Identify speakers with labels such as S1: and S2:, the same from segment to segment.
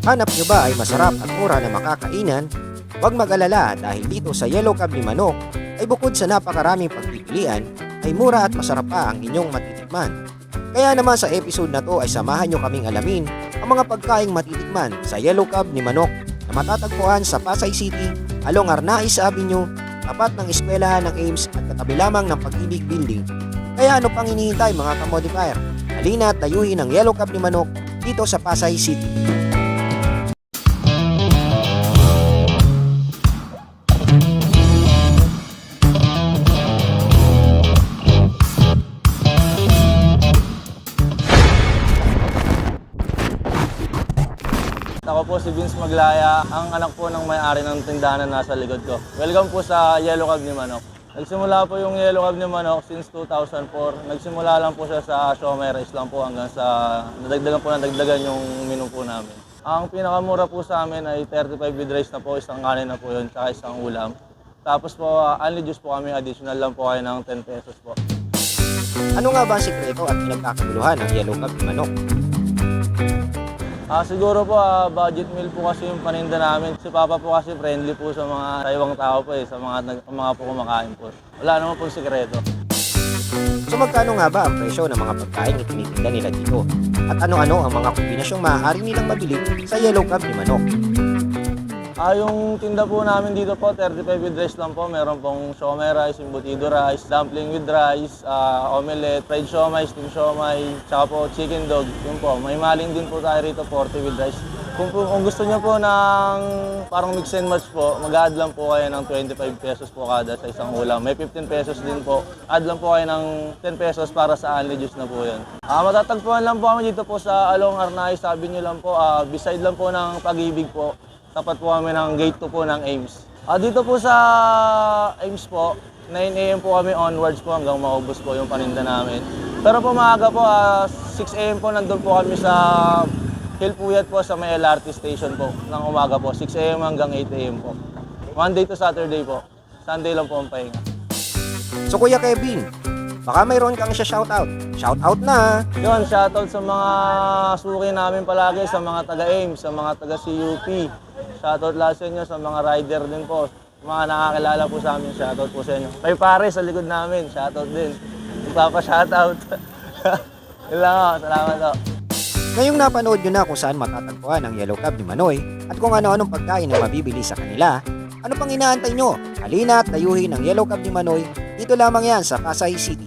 S1: Hanap nyo ba ay masarap at mura na makakainan? Huwag mag-alala dahil dito sa Yellow Cab ni Manok ay bukod sa napakaraming pagpipilian ay mura at masarap pa ang inyong matitikman. Kaya naman sa episode na to ay samahan nyo kaming alamin ang mga pagkaing matitikman sa Yellow Cab ni Manok na matatagpuan sa Pasay City along Arnaiz Avenue, tapat ng eskwelahan ng Ames at katabi lamang ng Pag-ibig Building. Kaya ano pang hinihintay mga kamodifier? Halina at dayuhin ang Yellow Cab ni Manok dito sa Pasay City.
S2: Ako po si Vince Maglaya, ang anak po ng may-ari ng tindahan na nasa likod ko. Welcome po sa Yellow Cab ni Manok. Nagsimula po yung Yellow Cab ni Manok since 2004. Nagsimula lang po siya sa Shomai Rice lang po hanggang sa nadagdagan po nadagdagan yung menu po namin. Ang pinakamura po sa amin ay 35 with rice na po, isang kanin na po yun, tsaka isang ulam. Tapos po, uh, only juice po kami, additional lang po kayo ng 10 pesos po.
S1: Ano nga ba ang sikreto at pinagkakaguluhan ng Yellow Cab ni Manok?
S2: Ah, siguro po ah, budget meal po kasi yung paninda namin. Si Papa po kasi friendly po sa mga sariwang tao po eh, sa mga nag- mga po kumakain po. Wala naman po sikreto.
S1: So magkano nga ba ang presyo ng mga pagkain na tinitinda nila dito? At ano-ano ang mga kombinasyong maaari nilang mabili sa Yellow Cab ni Manok?
S2: Ah, yung tinda po namin dito po, 35 with rice lang po. Meron pong siomay rice, imbutido rice, dumpling with rice, ah, omelette, fried siomay, steam siomay, tsaka po chicken dog. Yun po, may maling din po tayo rito, 40 with rice. Kung, kung gusto niyo po ng parang mix and match po, mag-add lang po kayo ng 25 pesos po kada sa isang ulam. May 15 pesos din po. Add lang po kayo ng 10 pesos para sa only juice na po yun. Ah, matatagpuan lang po kami dito po sa Along Arnaiz, sabi niyo lang po, ah, beside lang po ng pag-ibig po. Tapat po kami ng gate 2 po ng Ames. Ah, dito po sa Ames po, 9 a.m. po kami onwards po hanggang maubos po yung paninda namin. Pero po maaga po, ah, 6 a.m. po nandun po kami sa Hilpuyat po sa may LRT station po ng umaga po. 6 a.m. hanggang 8 a.m. po. Monday to Saturday po. Sunday lang po ang pahinga.
S1: So Kuya Kevin, baka mayroon kang siya shoutout. Shoutout na!
S2: Yun, shoutout sa mga suki namin palagi, sa mga taga-AIM, sa mga taga-CUP. Shoutout lahat sa inyo, sa mga rider din po. Mga nakakilala po sa amin, shoutout po sa inyo. May pare sa likod namin, shoutout din. Ipapa-shoutout. Yun lang ako, salamat ako.
S1: Ngayong napanood nyo na kung saan matatagpuan ang Yellow Cab ni Manoy at kung ano-anong pagkain na mabibili sa kanila, ano pang inaantay nyo? Halina at dayuhin ang Yellow Cab ni Manoy dito lamang yan sa Pasay City.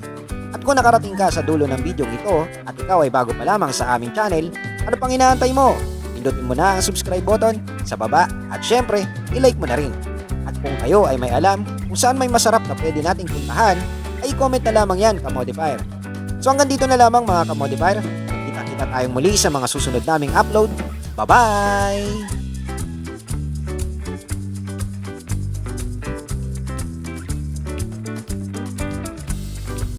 S1: At kung nakarating ka sa dulo ng video ito at ikaw ay bago pa lamang sa aming channel, ano pang inaantay mo? Pindutin mo na ang subscribe button sa baba at syempre, i-like mo na rin. At kung kayo ay may alam kung saan may masarap na pwede nating puntahan, ay comment na lamang yan, Kamodifier. So hanggang dito na lamang mga Kamodifier. Kita-kita tayong muli sa mga susunod naming upload. Bye-bye!